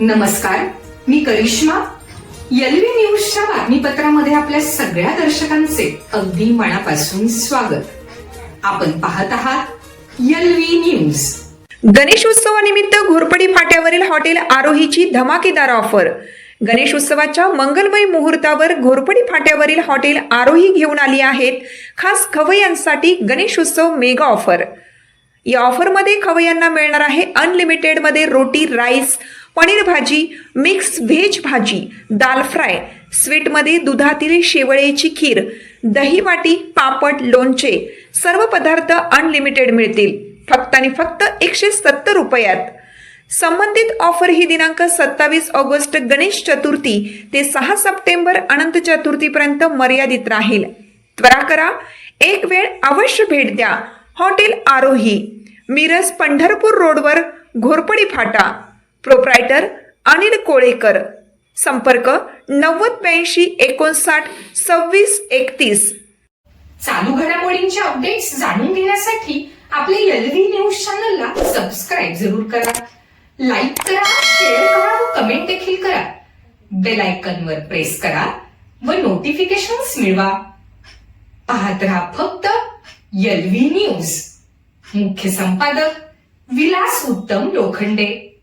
नमस्कार मी करिश्मा. एलवी न्यूजच्या बातमीपत्रामध्ये आपल्या सगळ्या दर्शकांचे अगदी मनापासून स्वागत. आपण पाहत आहात एलवी न्यूज. गणेश उत्सवानिमित्त घोरपडी फाट्यावरील हॉटेल आरोहीची धमाकेदार ऑफर. गणेश उत्सवाच्या मंगलमय मुहूर्तावर घोरपडी फाट्यावरील हॉटेल आरोही घेऊन आली आहेत खास खवय्यांसाठी गणेश उत्सव मेगा ऑफर. या ऑफरमध्ये खवय्यांना मिळणार आहे अनलिमिटेडमध्ये रोटी राईस पनीर भाजी मिक्स व्हेज भाजी दाल फ्राय स्वीटमध्ये दुधातील शेवळेची खीर दही वाटी पापड लोणचे सर्व पदार्थ अनलिमिटेड मिळतील. फक्त आणि फक्त एकशे सत्तर रुपयात. संबंधित ऑफर ही दिनांक सत्तावीस ऑगस्ट गणेश चतुर्थी ते सहा सप्टेंबर अनंत चतुर्थीपर्यंत मर्यादित राहील. त्वरा करा एक वेळ अवश्य भेट द्या. हॉटेल आरोही मिरज पंढरपूर रोडवर घोरपडी फाटा. प्रोप्रायटर अनिल कोळेकर. संपर्क नव्वद ब्याऐंशी एकोणसाठ सव्वीस एकतीस. चालू घडामोडींचे अपडेट्स जाणून घेण्यासाठी आपल्या एलव्ही न्यूज चॅनलला सबस्क्राईब जरूर करा. लाईक करा शेअर करा व कमेंट देखील करा. बेल वर प्रेस करा व नोटिफिकेशन्स मिळवा. पाहत राहा फक्त एलव्ही न्यूज मुख्य संपादक विलास उत्तम लोखंडे.